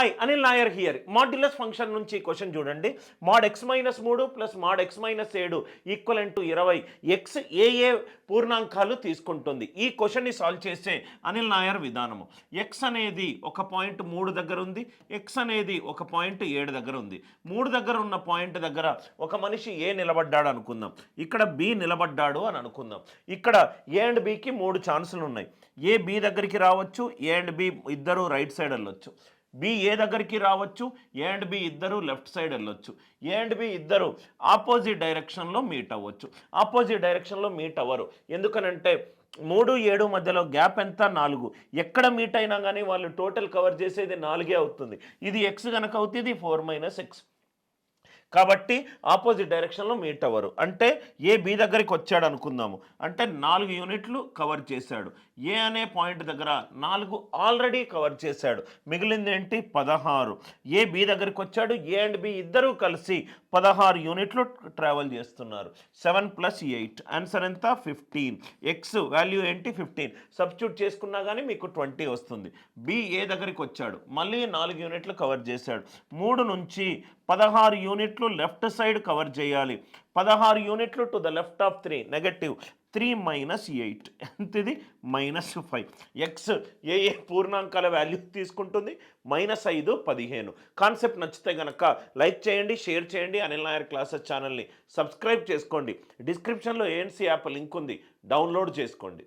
Hi Anil Nair here modulus function నుంచి question చూడండి. Mod x minus మూడు plus mod x minus ఏడు equal to ఇరవై. X ఏ ఏ పూర్ణాంకాలు తీసుకుంటుంది. ఈ క్వశ్చన్ని సాల్వ్ చేసే అనిల్ నాయర్ విధానము. ఎక్స్ అనేది ఒక పాయింట్ మూడు దగ్గర ఉంది. ఎక్స్ అనేది ఒక పాయింట్ ఏడు దగ్గర ఉంది. మూడు దగ్గర ఉన్న పాయింట్ దగ్గర ఒక మనిషి ఏ నిలబడ్డాడు అనుకుందాం. ఇక్కడ బి నిలబడ్డాడు అని అనుకుందాం. ఇక్కడ ఏ అండ్ బికి మూడు ఛాన్సులు ఉన్నాయి. ఏ బి దగ్గరికి రావచ్చు. ఏ అండ్ బి ఇద్దరు రైట్ సైడ్ వెళ్ళొచ్చు. బి ఏ దగ్గరికి రావచ్చు ఏ అండ్ బి ఇద్దరు లెఫ్ట్ సైడ్ వెళ్ళొచ్చు ఏ అండ్ బి ఇద్దరు ఆపోజిట్ డైరెక్షన్లో మీట్ అవ్వచ్చు. ఆపోజిట్ డైరెక్షన్లో మీట్ అవ్వరు. ఎందుకనంటే మూడు ఏడు మధ్యలో గ్యాప్ ఎంత? నాలుగు. ఎక్కడ మీట్ అయినా కానీ వాళ్ళు టోటల్ కవర్ చేసేది నాలుగే అవుతుంది. ఇది ఎక్స్ కనుక అవుతుంది ఫోర్ మైనస్ ఎక్స్ కాబట్టి ఆపోజిట్ డైరెక్షన్లో మీట్ అవ్వరు అంటే ఏ బి దగ్గరికి వచ్చాడు అనుకుందాము. అంటే నాలుగు యూనిట్లు కవర్ చేశాడు. ఏ అనే పాయింట్ దగ్గర నాలుగు ఆల్రెడీ కవర్ చేశాడు. మిగిలింది ఏంటి? పదహారు. ఏ బి దగ్గరికి వచ్చాడు? ఏ అండ్ బి ఇద్దరూ కలిసి పదహారు యూనిట్లు ట్రావెల్ చేస్తున్నారు. Seven plus eight. ఆన్సర్ ఎంత? ఫిఫ్టీన్. ఎక్స్ వాల్యూ ఏంటి? ఫిఫ్టీన్. సబ్స్టిట్యూట్ చేసుకున్నా కానీ మీకు ట్వంటీ వస్తుంది. బి ఏ దగ్గరికి వచ్చాడు? మళ్ళీ నాలుగు యూనిట్లు కవర్ చేశాడు. మూడు నుంచి పదహారు యూనిట్లు లెఫ్ట్ సైడ్ కవర్ చేయాలి. పదహారు యూనిట్లు to the left of three. Negative. Three minus eight. ఎంతది? Minus five. X ఏ ఏ పూర్ణాంకాల వాల్యూ తీసుకుంటుంది? మైనస్ ఐదు పదిహేను. కాన్సెప్ట్ నచ్చితే కనుక లైక్ చేయండి షేర్ చేయండి. అనిల్ నాయర్ క్లాసెస్ ఛానల్ని సబ్స్క్రైబ్ చేసుకోండి. డిస్క్రిప్షన్లో ఏఎన్సీ యాప్ లింక్ ఉంది? డౌన్లోడ్ చేసుకోండి.